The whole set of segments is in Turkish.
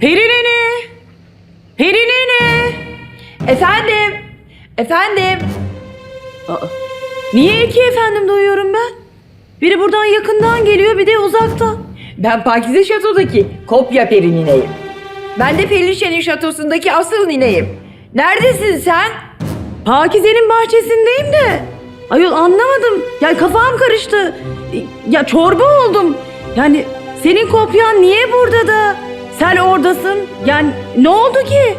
Perinene! Perinene! Efendim? Efendim? Aa, niye iki efendim duyuyorum ben? Biri buradan yakından geliyor bir de uzaktan. Ben Pakize Şato'daki kopya peri nineyim. Ben de Perişe'nin şatosundaki asıl nineyim. Neredesin sen? Pakize'nin bahçesindeyim de. Ayol anlamadım. Ya kafam karıştı. Ya çorba oldum. Yani senin kopyan niye burada da? Sen oradasın. Yani ne oldu ki?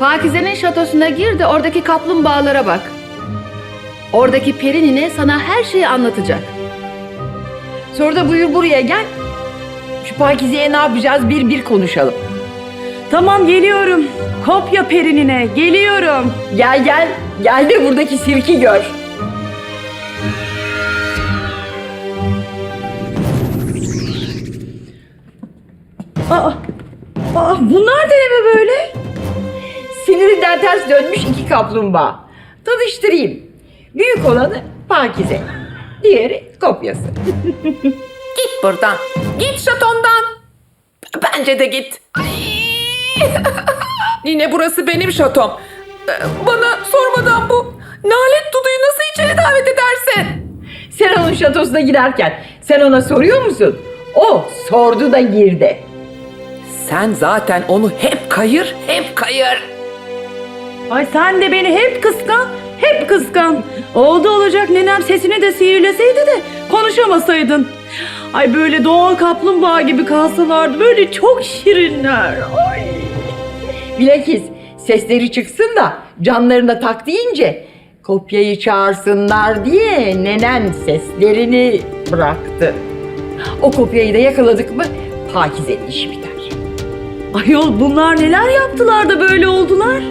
Pakize'nin şatosuna gir de oradaki kaplumbağalara bak. Oradaki perinine sana her şeyi anlatacak. Sonra da buyur buraya gel. Şu Pakize'ye ne yapacağız bir bir konuşalım. Tamam geliyorum. Kopya perinine geliyorum. Gel gel. Gel de buradaki sirki gör. Aa, aa bunlar da ne be böyle? Sinirinden ters dönmüş iki kaplumbağa. Tanıştırayım. Büyük olanı Pakize. Diğeri kopyası. Git buradan. Git şatondan. Bence de git. Yine burası benim şatom. Ee, Bana sormadan bu nalet Dudu'yu nasıl içeri davet edersin? Sen onun şatosuna giderken sen ona soruyor musun? O sordu da girdi. Sen zaten onu hep kayır, hep kayır. Ay sen de beni hep kıskan, hep kıskan. Oldu olacak nenem sesini de sihirleseydi de konuşamasaydın. Ay böyle doğal kaplumbağa gibi kalsalardı böyle çok şirinler. Ay. Bilakis sesleri çıksın da canlarına tak deyince kopyayı çağırsınlar diye nenen seslerini bıraktı. O kopyayı da yakaladık mı Pakize'nin işi biter. Ayol bunlar neler yaptılar da böyle oldular?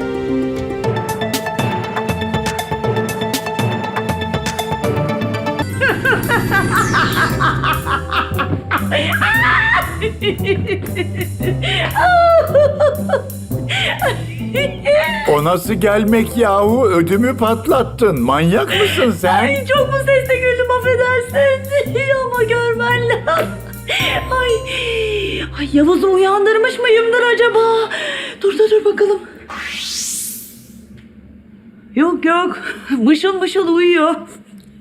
O nasıl gelmek yahu? Ödümü patlattın. Manyak mısın sen? Ay çok bu sesle güldüm affedersin. Ama görmen lazım. Ay, ay Yavuz'u uyandırmış mıyımdır acaba? Dur dur dur bakalım. Yok yok. Mışıl mışıl uyuyor.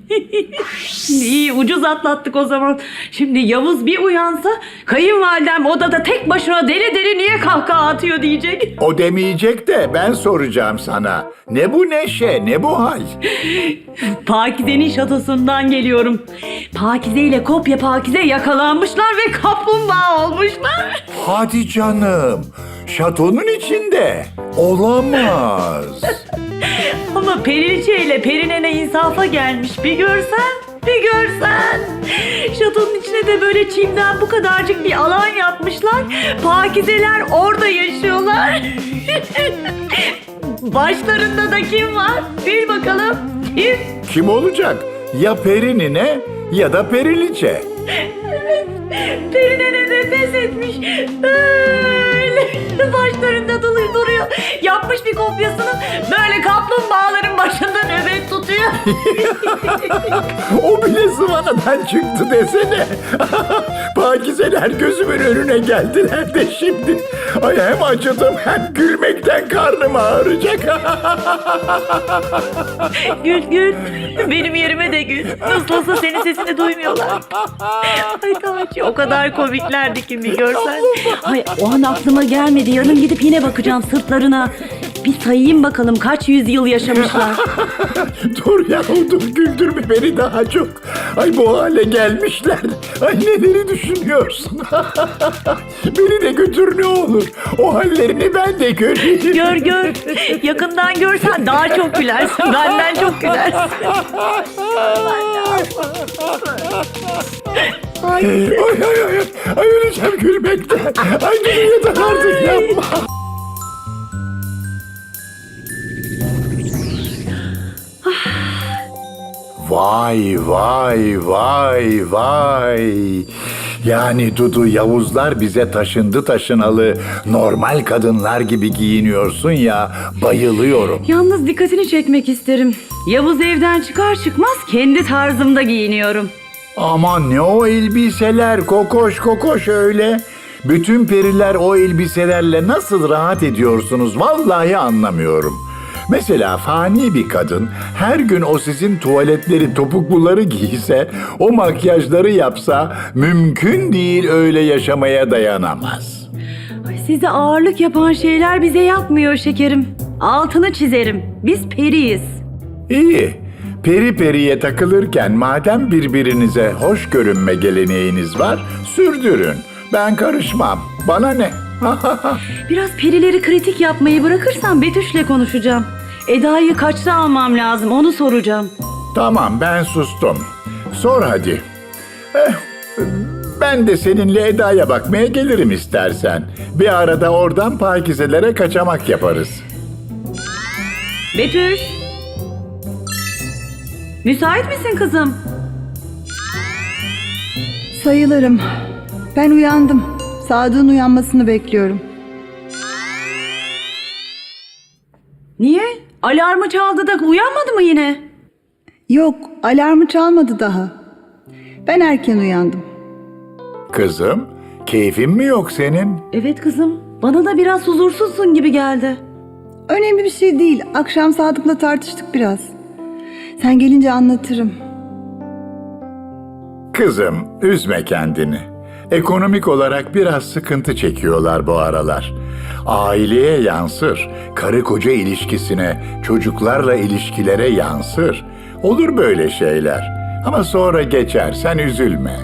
İyi ucuz atlattık o zaman. Şimdi Yavuz bir uyansa kayınvalidem odada tek başına deli deli niye kahkaha atıyor diyecek. O demeyecek de ben soracağım sana. Ne bu neşe, ne bu hal? Pakize'nin şatosundan geliyorum. Pakize ile kopya Pakize yakalanmışlar ve kaplumbağa olmuşlar. Hadi canım. Şatonun içinde. Olamaz. Ama Periliçe ile Perinene insafa gelmiş. Bir görsen, bir görsen. Şatonun içine de böyle çimden bu kadarcık bir alan yapmışlar. Pakizeler orada yaşıyorlar. Başlarında da kim var? Bil bakalım. Kim? Kim olacak? Ya Perinine ya da Periliçe. Perinene de pes etmiş. Öyle başlarında duruyor, duruyor. Yapmış bir kopyasını böyle kaplumbağaların başında nöbet tutuyor. O bile zıvanadan çıktı desene. Pakizeler gözümün önüne geldiler de şimdi. Ay hem acıdım hem gülmekten karnım ağrıyacak. Gül gül. Benim yerime de gül. Nasıl olsa senin sesini duymuyorlar. Ay Taci o kadar komiklerdi ki bir görsen. Ay o an aklıma gelmedi. Yarın gidip yine bakacağım sırtlarına. Bir sayayım bakalım kaç yüzyıl yaşamışlar. dur ya dur güldürme beni daha çok. Ay bu hale gelmişler. Ay neleri düşünüyorsun? beni de götür ne olur. O hallerini ben de göreyim. Gör gör. Yakından görsen daha çok gülersin. Benden çok gülersin. Ay ay ay ay. Ay öleceğim gülmekten. Ay yeter artık yapma. Vay vay vay vay. Yani Dudu Yavuzlar bize taşındı taşınalı normal kadınlar gibi giyiniyorsun ya bayılıyorum. Yalnız dikkatini çekmek isterim. Yavuz evden çıkar çıkmaz kendi tarzımda giyiniyorum. Aman ne o elbiseler kokoş kokoş öyle. Bütün periler o elbiselerle nasıl rahat ediyorsunuz vallahi anlamıyorum. Mesela fani bir kadın her gün o sizin tuvaletleri topukluları giyse, o makyajları yapsa mümkün değil öyle yaşamaya dayanamaz. Ay, size ağırlık yapan şeyler bize yapmıyor şekerim. Altını çizerim. Biz periyiz. İyi. Peri periye takılırken madem birbirinize hoş görünme geleneğiniz var, sürdürün. Ben karışmam. Bana ne? Biraz perileri kritik yapmayı bırakırsan Betüş'le konuşacağım. Eda'yı kaçta almam lazım onu soracağım. tamam ben sustum. Sor hadi. Eh, ben de seninle Eda'ya bakmaya gelirim istersen. Bir arada oradan pakizelere kaçamak yaparız. Betüş. Müsait misin kızım? Sayılırım. Ben uyandım. Sadık'ın uyanmasını bekliyorum. Niye? Alarmı çaldı da uyanmadı mı yine? Yok, alarmı çalmadı daha. Ben erken uyandım. Kızım, keyfin mi yok senin? Evet kızım. Bana da biraz huzursuzsun gibi geldi. Önemli bir şey değil. Akşam Sadık'la tartıştık biraz. Sen gelince anlatırım. Kızım, üzme kendini. Ekonomik olarak biraz sıkıntı çekiyorlar bu aralar. Aileye yansır, karı koca ilişkisine, çocuklarla ilişkilere yansır. Olur böyle şeyler. Ama sonra geçer, sen üzülme.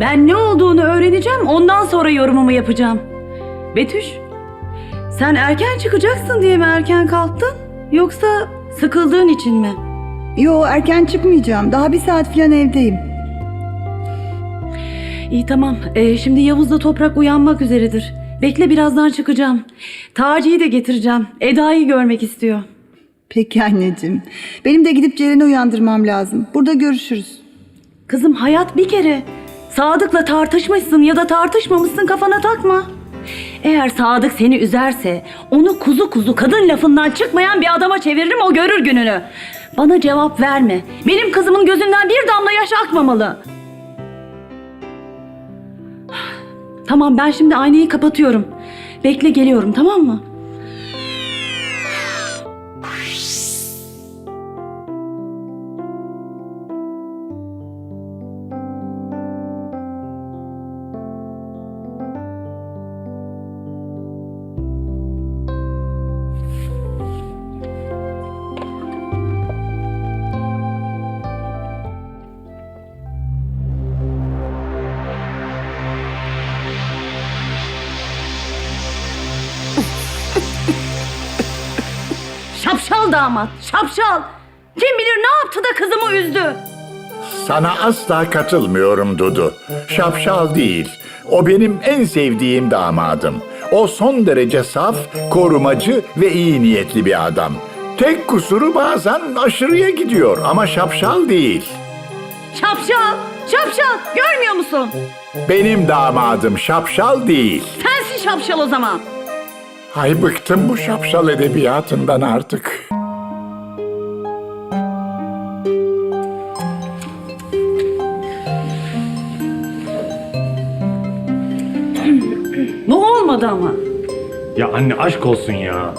Ben ne olduğunu öğreneceğim ondan sonra yorumumu yapacağım. Betüş, sen erken çıkacaksın diye mi erken kalktın? Yoksa sıkıldığın için mi? Yo, erken çıkmayacağım. Daha bir saat falan evdeyim. İyi tamam. Ee, şimdi Yavuz'la Toprak uyanmak üzeredir. Bekle birazdan çıkacağım. Taci'yi de getireceğim. Eda'yı görmek istiyor. Peki anneciğim. Benim de gidip Ceren'i uyandırmam lazım. Burada görüşürüz. Kızım hayat bir kere. Sadık'la tartışmışsın ya da tartışmamışsın kafana takma. Eğer Sadık seni üzerse onu kuzu kuzu kadın lafından çıkmayan bir adama çeviririm o görür gününü. Bana cevap verme. Benim kızımın gözünden bir damla yaş akmamalı. Tamam ben şimdi aynayı kapatıyorum. Bekle geliyorum tamam mı? Damat, şapşal. Kim bilir ne yaptı da kızımı üzdü. Sana asla katılmıyorum Dudu. Şapşal değil. O benim en sevdiğim damadım. O son derece saf, korumacı ve iyi niyetli bir adam. Tek kusuru bazen aşırıya gidiyor ama şapşal değil. Şapşal, şapşal. Görmüyor musun? Benim damadım şapşal değil. Sensin şapşal o zaman. Ay bıktım bu şapşal edebiyatından artık. Olmadı ama. Ya anne aşk olsun ya.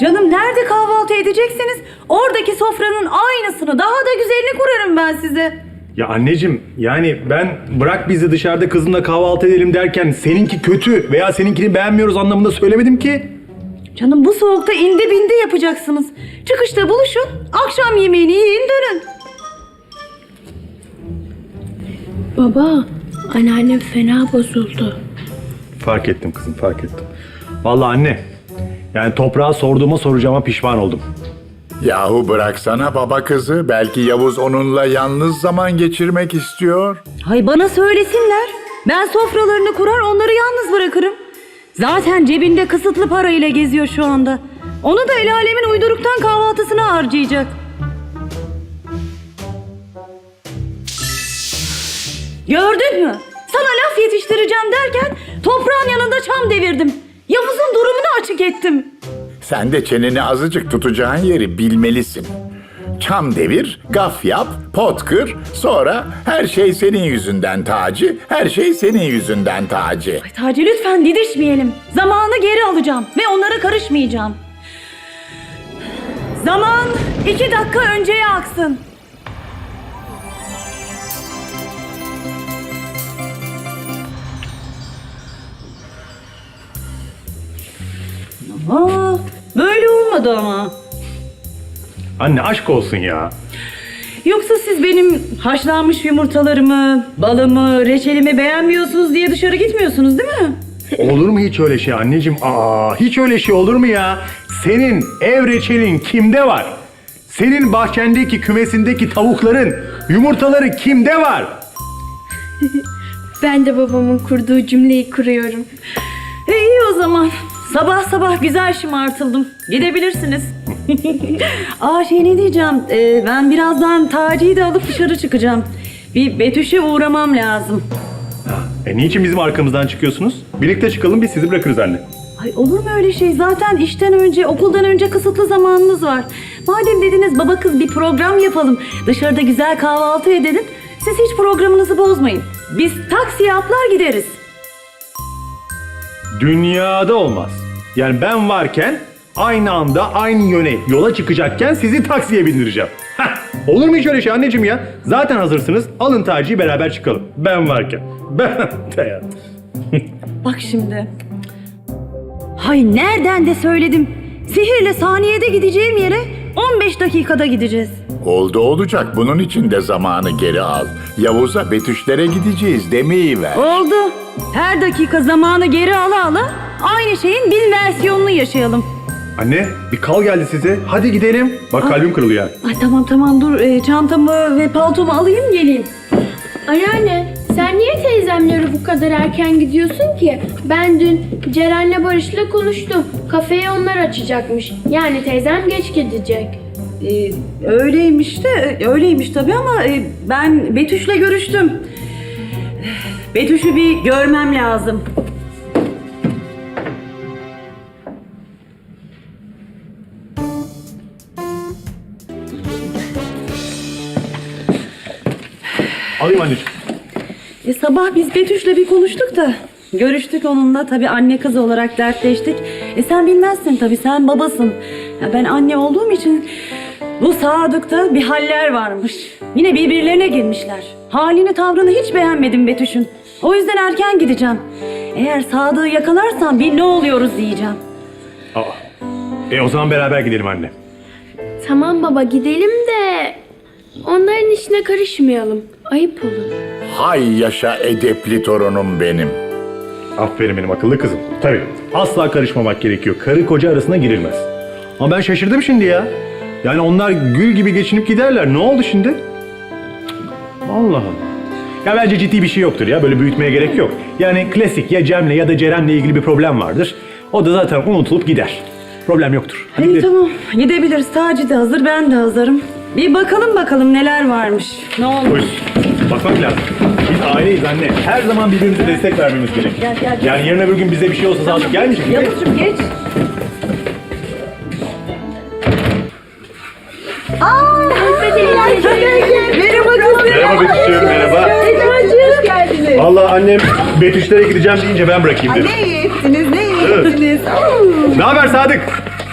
Canım nerede kahvaltı edecekseniz oradaki sofranın aynısını daha da güzelini kurarım ben size. Ya anneciğim yani ben bırak bizi dışarıda kızımla kahvaltı edelim derken seninki kötü veya seninkini beğenmiyoruz anlamında söylemedim ki. Canım bu soğukta indi bindi yapacaksınız. Çıkışta buluşun, akşam yemeğini yiyin dönün. Baba, anneannem fena bozuldu. Fark ettim kızım fark ettim. Vallahi anne yani toprağa sorduğuma soracağıma pişman oldum. Yahu bıraksana baba kızı. Belki Yavuz onunla yalnız zaman geçirmek istiyor. Hay bana söylesinler. Ben sofralarını kurar onları yalnız bırakırım. Zaten cebinde kısıtlı parayla geziyor şu anda. Onu da el alemin uyduruktan kahvaltısına harcayacak. Gördün mü? Sana laf yetiştireceğim derken devirdim. Yavuz'un durumunu açık ettim. Sen de çeneni azıcık tutacağın yeri bilmelisin. Çam devir, gaf yap, pot kır, sonra her şey senin yüzünden Taci, her şey senin yüzünden Taci. Taci lütfen didişmeyelim. Zamanı geri alacağım ve onlara karışmayacağım. Zaman iki dakika önceye aksın. Aa, böyle olmadı ama. Anne aşk olsun ya. Yoksa siz benim haşlanmış yumurtalarımı, balımı, reçelimi beğenmiyorsunuz diye dışarı gitmiyorsunuz değil mi? Olur mu hiç öyle şey anneciğim? Aa, hiç öyle şey olur mu ya? Senin ev reçelin kimde var? Senin bahçendeki kümesindeki tavukların yumurtaları kimde var? Ben de babamın kurduğu cümleyi kuruyorum. E iyi o zaman. Sabah sabah güzel şımartıldım. Gidebilirsiniz. Aa şey ne diyeceğim. Ee, ben birazdan Taci'yi de alıp dışarı çıkacağım. Bir Betüş'e uğramam lazım. E niçin bizim arkamızdan çıkıyorsunuz? Birlikte çıkalım biz sizi bırakırız anne. Ay olur mu öyle şey? Zaten işten önce, okuldan önce kısıtlı zamanınız var. Madem dediniz baba kız bir program yapalım. Dışarıda güzel kahvaltı edelim. Siz hiç programınızı bozmayın. Biz taksiye atlar gideriz. Dünyada olmaz. Yani ben varken aynı anda aynı yöne yola çıkacakken sizi taksiye bindireceğim. Heh, olur mu hiç öyle şey anneciğim ya? Zaten hazırsınız. Alın Taci'yi beraber çıkalım. Ben varken. Ben de Bak şimdi. Hay nereden de söyledim. Sihirle saniyede gideceğim yere 15 dakikada gideceğiz. Oldu olacak, bunun için de zamanı geri al. Yavuz'a Betüşlere gideceğiz demeyi ver. Oldu. Her dakika zamanı geri ala ala aynı şeyin bin versiyonunu yaşayalım. Anne bir kal geldi size. Hadi gidelim. Bak kalbim kırılıyor. yani. Ay tamam tamam dur Ee, çantamı ve paltomu alayım geleyim. Anneanne sen niye teyzemlere bu kadar erken gidiyorsun ki? Ben dün Ceren'le Barış'la konuştum. Kafeyi onlar açacakmış. Yani teyzem geç gidecek. Ee, öyleymiş de öyleymiş tabii ama e, ben Betüş'le görüştüm. Betüş'ü bir görmem lazım. E, sabah biz Betüş'le bir konuştuk da. Görüştük onunla tabii anne kız olarak dertleştik. E sen bilmezsin tabii sen babasın. Ya ben anne olduğum için bu Sadık'ta bir haller varmış. Yine birbirlerine girmişler. Halini tavrını hiç beğenmedim Betüş'ün. O yüzden erken gideceğim. Eğer Sadık'ı yakalarsam bir ne oluyoruz diyeceğim. Aa. E o zaman beraber gidelim anne. Tamam baba gidelim de onların işine karışmayalım. Ayıp olur. Hay yaşa edepli torunum benim. Aferin benim akıllı kızım. Tabii. Asla karışmamak gerekiyor. Karı koca arasına girilmez. Ama ben şaşırdım şimdi ya. Yani onlar gül gibi geçinip giderler. Ne oldu şimdi? Allah Allah. Ya bence ciddi bir şey yoktur ya. Böyle büyütmeye gerek yok. Yani klasik ya Cem'le ya da Ceren'le ilgili bir problem vardır. O da zaten unutulup gider. Problem yoktur. Hadi İyi gidelim. tamam gidebiliriz. Taci de hazır ben de hazırım. Bir bakalım bakalım neler varmış. Ne olmuş? Buyurun. Bakmak lazım. Biz aileyiz anne. Her zaman birbirimize destek vermemiz gerek. Gel, gel, gel. Yani yarın öbür gün bize bir şey olsa Sadık gelmeyecek mi? Yavuzcuğum geç. Merhaba kızım. Merhaba Betüş'üm, merhaba. Hoş geldiniz. Valla annem Betüşlere gideceğim deyince ben bırakayım dedim. Ne iyi ettiniz, ne iyi ettiniz. Ne haber Sadık?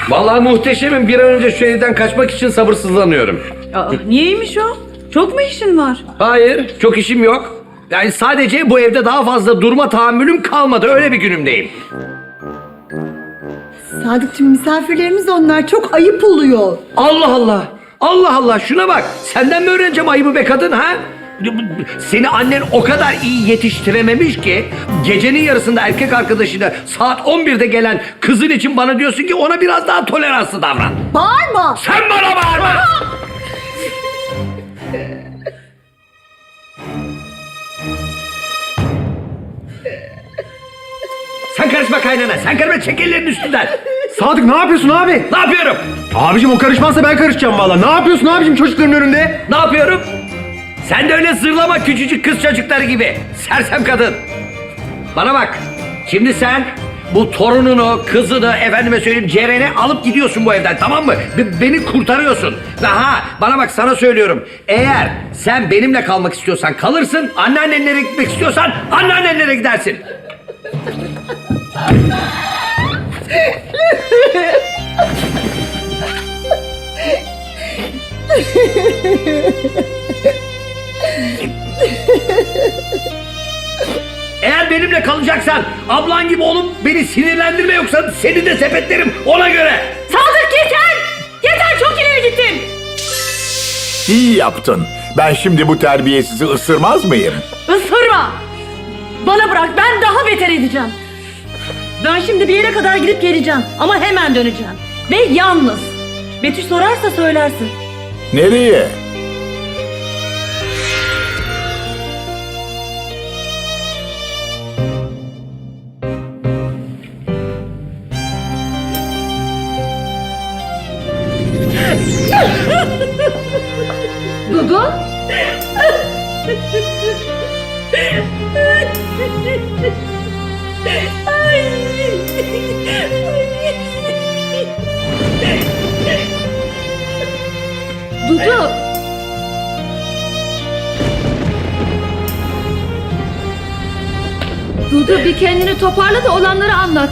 Vallahi muhteşemim. Bir an önce şu evden kaçmak için sabırsızlanıyorum. Aa, niyeymiş o? Çok mu işin var? Hayır, çok işim yok. Yani sadece bu evde daha fazla durma tahammülüm kalmadı. Öyle bir günümdeyim. Sadıkçım misafirlerimiz onlar. Çok ayıp oluyor. Allah Allah. Allah Allah şuna bak. Senden mi öğreneceğim ayıbı be kadın ha? Seni annen o kadar iyi yetiştirememiş ki gecenin yarısında erkek arkadaşıyla saat 11'de gelen kızın için bana diyorsun ki ona biraz daha toleranslı davran. Bağırma. Sen bana bağırma. Sen karışma kaynana. Sen karışma çek ellerini üstünden. Sadık ne yapıyorsun abi? Ne yapıyorum? Abicim o karışmazsa ben karışacağım valla. Ne yapıyorsun abicim çocukların önünde? Ne yapıyorum? Sen de öyle zırlama küçücük kız çocukları gibi. Sersem kadın. Bana bak. Şimdi sen bu torununu, kızını, efendime söyleyeyim Ceren'i alıp gidiyorsun bu evden tamam mı? Be- beni kurtarıyorsun. Ve ha bana bak sana söylüyorum. Eğer sen benimle kalmak istiyorsan kalırsın. Anneannenlere gitmek istiyorsan anneannenlere gidersin. Eğer benimle kalacaksan ablan gibi olup beni sinirlendirme yoksa seni de sepetlerim ona göre. Sadık yeter! Yeter çok ileri gittin. İyi yaptın. Ben şimdi bu terbiyesizi ısırmaz mıyım? Isırma! Bana bırak ben daha beter edeceğim. Ben şimdi bir yere kadar gidip geleceğim ama hemen döneceğim. Ve yalnız. Betüş sorarsa söylersin. Nereye? Toparla da olanları anlat.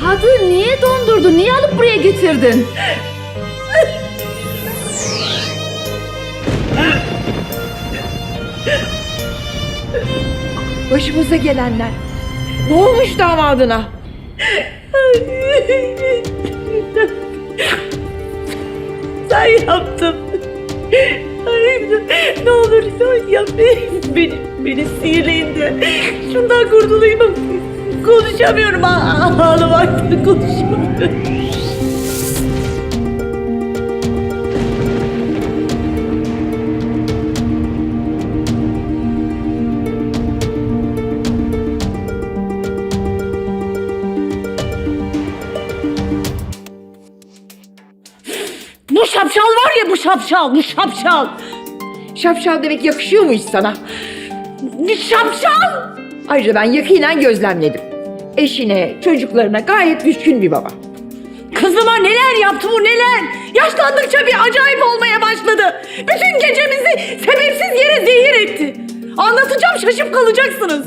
Sadık'ı niye dondurdun? Niye alıp buraya getirdin? Başımıza gelenler. Ne olmuş damadına? Sen yaptın. Ne olur sen yap. Beni, beni sihirleyin de. Şundan kurtulayım. Konuşamıyorum. Ağlamaktan konuşamıyorum. Bu şapşal var ya bu şapşal, bu şapşal. Şapşal demek yakışıyor muyuz sana? Bu şapşal. Ayrıca ben yakinen gözlemledim. Eşine, çocuklarına gayet düşkün bir baba. Kızıma neler yaptı bu neler? Yaşlandıkça bir acayip olmaya başladı. Bütün gecemizi sebepsiz yere zehir etti. Anlatacağım şaşıp kalacaksınız.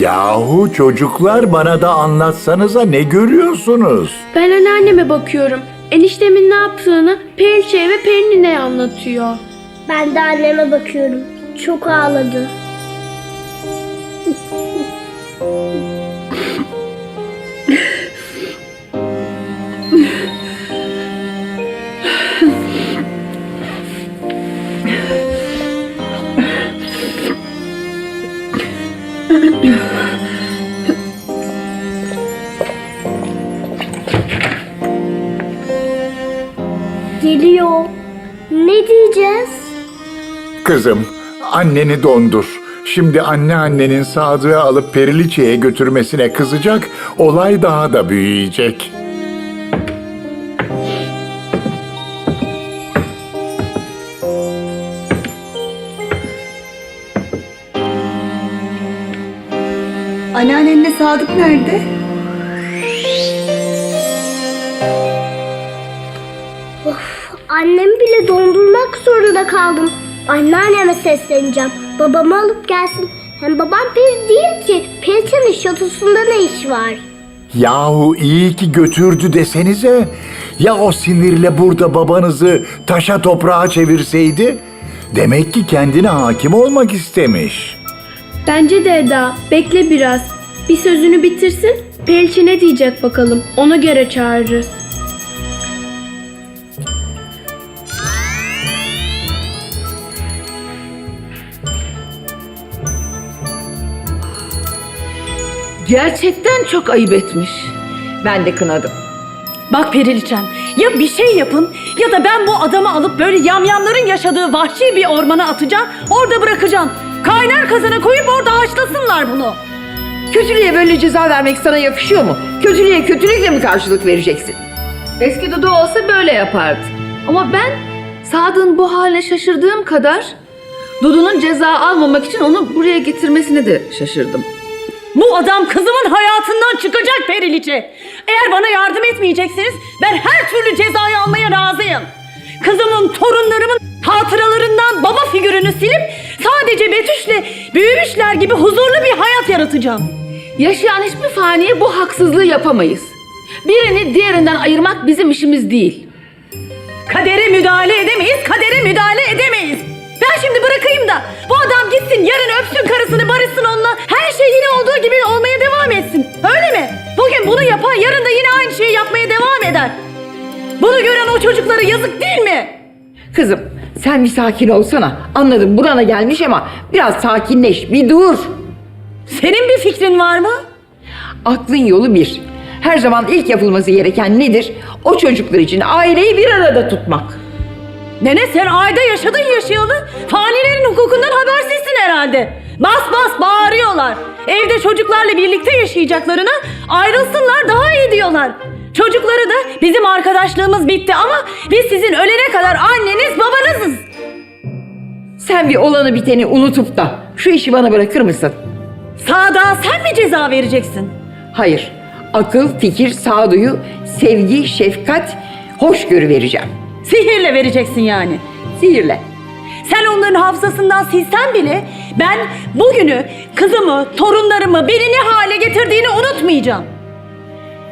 Yahu çocuklar bana da anlatsanıza ne görüyorsunuz? Ben anneanneme bakıyorum. Eniştemin ne yaptığını Periçe'ye ve Perinin'e anlatıyor. Ben de anneme bakıyorum. Çok ağladı. Geliyor. Ne diyeceğiz? Kızım, anneni dondur. Şimdi anneannenin Sadık'ı alıp Periliçe'ye götürmesine kızacak, olay daha da büyüyecek. Anneannenle Sadık nerede? Annemi bile dondurmak zorunda kaldım. Anneanneme sesleneceğim. Babamı alıp gelsin. Hem babam peri değil ki. Periçe'nin şatosunda ne iş var? Yahu iyi ki götürdü desenize. Ya o sinirle burada babanızı taşa toprağa çevirseydi? Demek ki kendine hakim olmak istemiş. Bence de Eda. Bekle biraz. Bir sözünü bitirsin. Periçe ne diyecek bakalım. Ona göre çağırırız. Gerçekten çok ayıp etmiş. Ben de kınadım. Bak Periliçem ya bir şey yapın ya da ben bu adamı alıp böyle yamyamların yaşadığı vahşi bir ormana atacağım. Orada bırakacağım. Kaynar kazana koyup orada haşlasınlar bunu. Kötülüğe böyle ceza vermek sana yakışıyor mu? Kötülüğe kötülükle mi karşılık vereceksin? Eski Dudu olsa böyle yapardı. Ama ben Sadık'ın bu haline şaşırdığım kadar Dudu'nun ceza almamak için onu buraya getirmesine de şaşırdım. Bu adam kızımın hayatından çıkacak Periliçe. Eğer bana yardım etmeyecekseniz ben her türlü cezayı almaya razıyım. Kızımın, torunlarımın hatıralarından baba figürünü silip sadece Betüş'le büyümüşler gibi huzurlu bir hayat yaratacağım. Yaşayan hiçbir faniye bu haksızlığı yapamayız. Birini diğerinden ayırmak bizim işimiz değil. Kadere müdahale edemeyiz, kadere müdahale edemeyiz. Ben şimdi bırakayım da bu adam gitsin yarın öpsün karısını barışsın onunla. Her şey yine olduğu gibi olmaya devam etsin. Öyle mi? Bugün bunu yapan yarın da yine aynı şeyi yapmaya devam eder. Bunu gören o çocuklara yazık değil mi? Kızım sen bir sakin olsana. Anladım burana gelmiş ama biraz sakinleş bir dur. Senin bir fikrin var mı? Aklın yolu bir. Her zaman ilk yapılması gereken nedir? O çocuklar için aileyi bir arada tutmak. Nene sen ayda yaşadın yaşayalı. Fanilerin hukukundan habersizsin herhalde. Bas bas bağırıyorlar. Evde çocuklarla birlikte yaşayacaklarına ayrılsınlar daha iyi diyorlar. Çocukları da bizim arkadaşlığımız bitti ama biz sizin ölene kadar anneniz babanızız. Sen bir olanı biteni unutup da şu işi bana bırakır mısın? Sağda sen mi ceza vereceksin? Hayır. Akıl, fikir, sağduyu, sevgi, şefkat, hoşgörü vereceğim. Sihirle vereceksin yani. Sihirle. Sen onların hafızasından silsen bile ben bugünü, kızımı, torunlarımı beni ne hale getirdiğini unutmayacağım.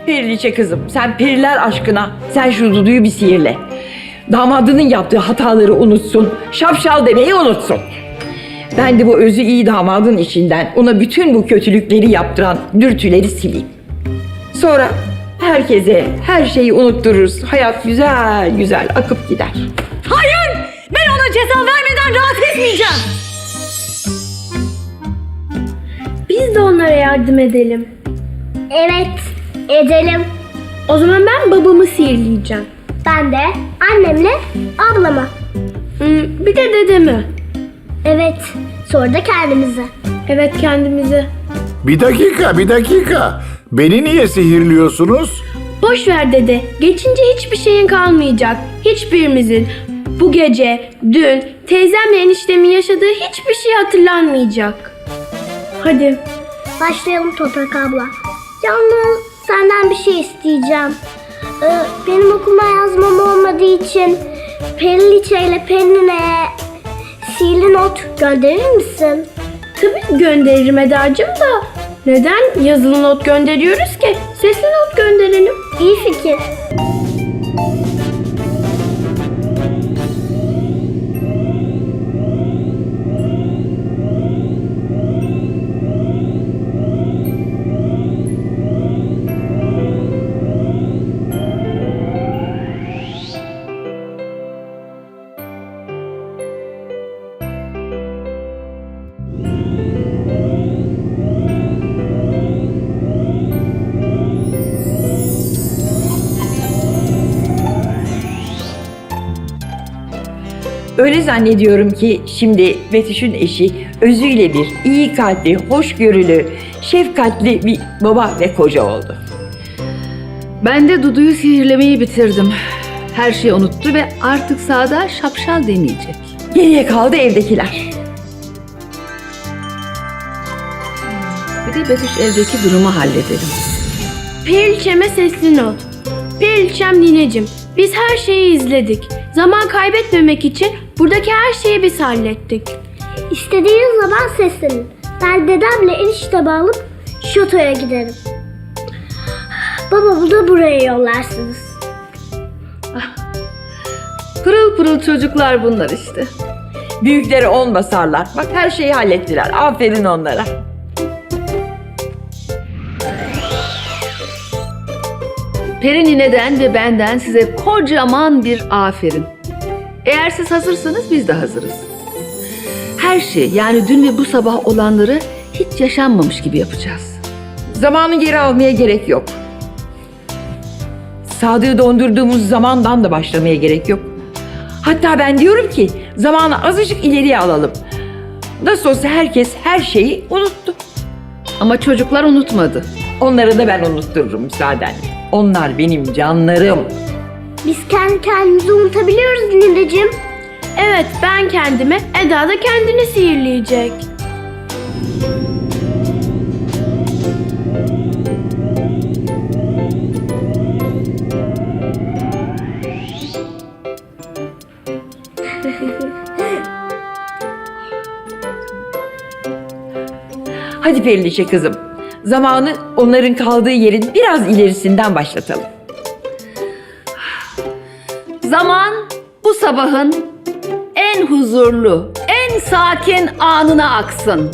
Periliçe kızım sen periler aşkına sen şu Dudu'yu bir sihirle. Damadının yaptığı hataları unutsun. Şapşal demeyi unutsun. Ben de bu özü iyi damadın içinden ona bütün bu kötülükleri yaptıran dürtüleri sileyim. Sonra herkese her şeyi unuttururuz. Hayat güzel güzel akıp gider. Hayır! Ben ona ceza vermeden rahat etmeyeceğim. Biz de onlara yardım edelim. Evet, edelim. O zaman ben babamı sihirleyeceğim. Ben de annemle ablama. Hmm, bir de dedemi. Evet, sonra da kendimize. Evet kendimizi. Bir dakika, bir dakika. Beni niye sihirliyorsunuz? Boş ver dede. Geçince hiçbir şeyin kalmayacak. Hiçbirimizin. Bu gece, dün, teyzemle eniştemin yaşadığı hiçbir şey hatırlanmayacak. Hadi. Başlayalım Toprak abla. Yalnız senden bir şey isteyeceğim. Ee, benim okuma yazmam olmadığı için Periliçe ile Perine'ye sihirli not gönderir misin? Tabii gönderirim Eda'cığım da. Neden yazılı not gönderiyoruz ki? Sesli not gönderelim. İyi fikir. Öyle zannediyorum ki şimdi Betüş'ün eşi özüyle bir iyi kalpli, hoşgörülü, şefkatli bir baba ve koca oldu. Ben de Dudu'yu sihirlemeyi bitirdim. Her şeyi unuttu ve artık sağda şapşal demeyecek. Geriye kaldı evdekiler. Bir de Betüş evdeki durumu halledelim. Periliçem'e sesli not. Periliçem nineciğim, biz her şeyi izledik. Zaman kaybetmemek için buradaki her şeyi biz hallettik. İstediğiniz zaman seslenin. Ben dedemle eniştemi alıp şatoya giderim. Babamı da buraya yollarsınız. Pırıl pırıl çocuklar bunlar işte. Büyükleri on basarlar. Bak her şeyi hallettiler. Aferin onlara. Peri nineden ve benden size kocaman bir aferin. Eğer siz hazırsanız biz de hazırız. Her şey yani dün ve bu sabah olanları hiç yaşanmamış gibi yapacağız. Zamanı geri almaya gerek yok. Sadığı dondurduğumuz zamandan da başlamaya gerek yok. Hatta ben diyorum ki zamanı azıcık ileriye alalım. Nasıl olsa herkes her şeyi unuttu. Ama çocuklar unutmadı. Onları da ben unuttururum müsaadenle. Onlar benim canlarım. Biz kendi kendimizi unutabiliyoruz Nideciğim. Evet ben kendimi, Eda da kendini sihirleyecek. Hadi Periliçe kızım. Zamanı onların kaldığı yerin biraz ilerisinden başlatalım. Zaman bu sabahın en huzurlu, en sakin anına aksın.